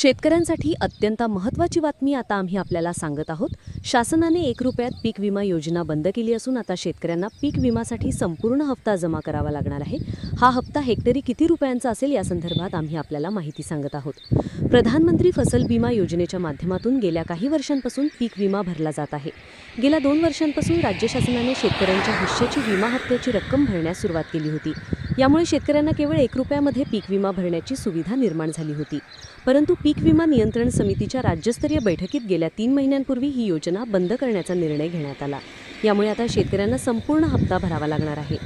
शेतकऱ्यांसाठी अत्यंत महत्त्वाची बातमी आता आम्ही आपल्याला सांगत आहोत. शासनाने एक रुपयात पीक विमा योजना बंद केली असून आता शेतकऱ्यांना पीक विमासाठी संपूर्ण हप्ता जमा करावा लागणार आहे. हा हप्ता हेक्टरी किती रुपयांचा असेल या संदर्भात आम्ही आपल्याला माहिती सांगत आहोत. प्रधानमंत्री फसल विमा योजनेच्या माध्यमातून गेल्या काही वर्षांपासून पीक विमा भरला जात आहे. गेल्या दोन वर्षांपासून राज्य शासनाने शेतकऱ्यांच्या हिश्श्याची विमा हप्त्याची रक्कम भरण्यास सुरुवात केली होती. यामुळे शेतकऱ्यांना केवळ एक रुपयामध्ये पीक विमा भरण्याची सुविधा निर्माण झाली होती. परंतु पीक विमा नियंत्रण समितीच्या राज्यस्तरीय बैठकीत गेल्या तीन महिन्यांपूर्वी ही योजना बंद करण्याचा निर्णय घेण्यात आला. यामुळे आता शेतकऱ्यांना संपूर्ण हप्ता भरावा लागणार आहे.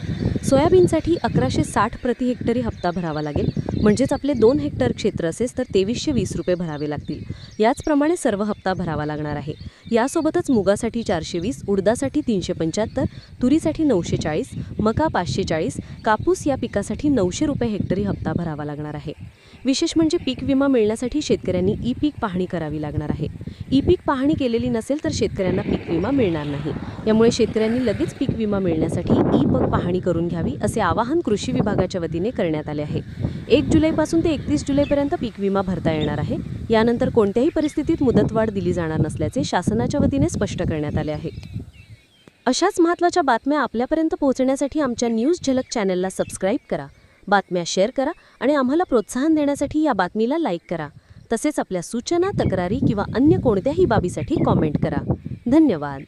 सोयाबीनसाठी अकराशे साठ प्रति हेक्टरी हप्ता भरावा लागेल. म्हणजेच आपले दोन हेक्टर क्षेत्र असेल तर तेवीसशे वीस रुपये भरावे लागतील. याचप्रमाणे सर्व हप्ता भरावा लागणार आहे. यासोबतच मुगासाठी चारशे वीस उडदासाठी तीनशे पंच्याहत्तर तुरीसाठी नऊशे चाळीस मका पाचशे चाळीस कापूस या पिकासाठी नऊशे रुपये हेक्टरी हप्ता भरावा लागणार आहे. विशेष म्हणजे पीक विमा मिळण्यासाठी शेतकऱ्यांनी ई पीक पाहणी करावी लागणार आहे. ई पीक पाहणी केलेली नसेल तर शेतकऱ्यांना पीक विमा मिळणार नाही. यामुळे शेतकऱ्यांनी लगेच पीक विमा मिळण्यासाठी ई पक पाहणी करून घ्यावी असे आवाहन कृषी विभागाच्या वतीने करण्यात आले आहे. एक जुलैपासून ते एकतीस जुलैपर्यंत पीक विमा भरता येणार आहे. यानंतर कोणत्याही परिस्थितीत मुदतवाढ दिली जाणार नसल्याचे शासनाच्या वतीने स्पष्ट करण्यात आले आहे. अशाच महत्त्वाच्या बातम्या आपल्यापर्यंत पोहोचण्यासाठी आमच्या न्यूज झलक चॅनलला सबस्क्राईब करा बातम्या शेअर करा आणि आम्हाला प्रोत्साहन देण्यासाठी या बातमीला लाईक करा. तसेच आपल्या सूचना तक्रारी किंवा अन्य कोणत्याही बाबीसाठी कॉमेंट करा. धन्यवाद.